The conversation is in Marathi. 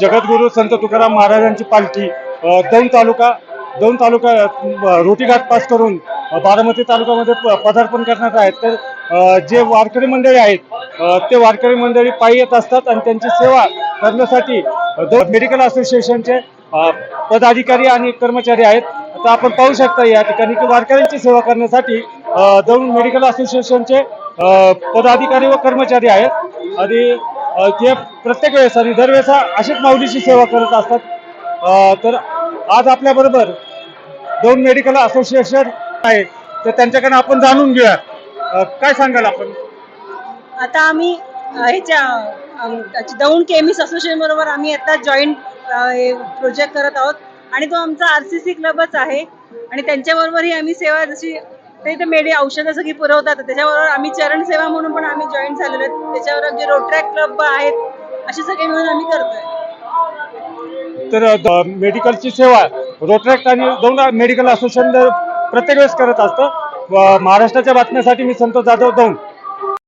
जगद्गुरु संत तुकाराम महाराजांची पालखी दोन तालुका दोन तालुका रोटीघाट पास करून बारामती तालुक्यामध्ये पदार्पण करणार आहेत. तर जे वारकरी मंडळी आहेत ते वारकरी मंडळी पायी येत असतात आणि त्यांची सेवा करण्यासाठी मेडिकल असोसिएशनचे पदाधिकारी आणि कर्मचारी आहेत. आता आपण पाहू शकता या ठिकाणी की वारकऱ्यांची सेवा करण्यासाठी दोन दौंड मेडिकल असोसिएशनचे पदाधिकारी व कर्मचारी आहेत. आणि ते प्रत्येक वेळेस आणि दरवेळेस अशीच माऊलीची सेवा करत असतात. तर आज आपल्याबरोबर दोन मेडिकल असोसिएशन आहे. तर त्यांच्याकडे आपण जाणून घेऊया. काय सांगाल आपण? आता आम्ही ह्याच्या त्याची दौंड केमिस्ट असोसिएशन बरोबर आम्ही आता जॉईंट प्रोजेक्ट करत आहोत. आणि तो आमचा आर सी सी क्लबच आहे. आणि त्यांच्याबरोबरही आम्ही सेवा जशी ते इथे मेडी औषधं सगळी पुरवतात. त्याच्याबरोबर आम्ही चरण सेवा म्हणून पण आम्ही जॉईन झालेलो आहेत. त्याच्यावर आमचे रोट्रॅक क्लब आहेत असे सगळे मिळून आम्ही करतोय. तर मेडिकलची सेवा रोट्रॅक आणि दोन मेडिकल असोसिएशन प्रत्येक वेळेस करत असतं. महाराष्ट्राच्या बातम्यासाठी मी संतोष जाधव दौंड